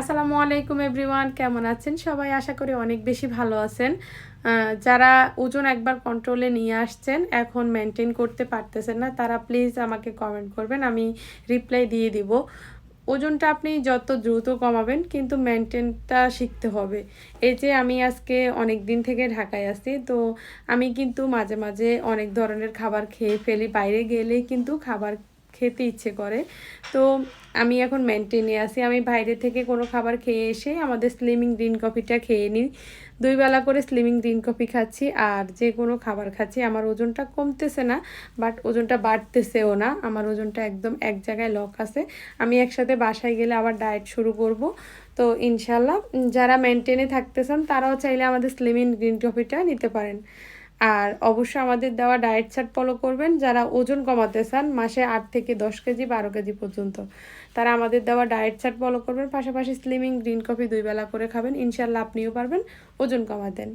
আসসালামু আলাইকুম এভরিওয়ান, কেমন আছেন? সবাই আশা করি অনেক বেশি ভালো আছেন। যারা ওজন একবার কন্ট্রোলে নিয়ে আসছেন, এখন মেনটেন করতে পারতেছেন না, তারা প্লিজ আমাকে কমেন্ট করবেন, আমি রিপ্লাই দিয়ে দিব। ওজনটা আপনি যত দ্রুত কমাবেন, কিন্তু মেনটেনটা শিখতে হবে। এই যে আমি আজকে অনেক দিন থেকে ঢাকায় আছি, তো আমি কিন্তু মাঝে মাঝে অনেক ধরনের খাবার খেয়ে ফেলি, বাইরে গেলেই কিন্তু খাবার খেতে ইচ্ছে করে। তো আমি এখন মেনটেনে আছি। আমি বাইরে থেকে কোনো খাবার খেয়ে এসে আমাদের স্লিমিং গ্রিন কফিটা খেয়ে নিই। দুই বেলা করে স্লিমিং গ্রিন কফি খাচ্ছি আর যে কোনো খাবার খাচ্ছি। আমার ওজনটা কমতেছে না বাট ওজনটা বাড়তেছেও না। আমার ওজনটা একদম এক জায়গায় লক আছে। আমি একসাথে বাসায় গেলে আবার ডায়েট শুরু করব। তো ইনশাল্লাহ যারা মেনটেনে থাকতে চান তারাও চাইলে আমাদের স্লিমিং গ্রিন কফিটা নিতে পারেন। আর অবশ্যই আমাদের দেওয়া ডায়েট চার্ট ফলো করবেন। যারা ওজন কমাতে চান, মাসে আট থেকে দশ কেজি, বারো কেজি পর্যন্ত। তারা আমাদের দেওয়া ডায়েট চার্ট ফলো করবেন। পাশাপাশি স্লিমিং গ্রিন কফি দুই বেলা করে খাবেন। ইনশাল্লাহ আপনিও পারবেন ওজন কমাতেন।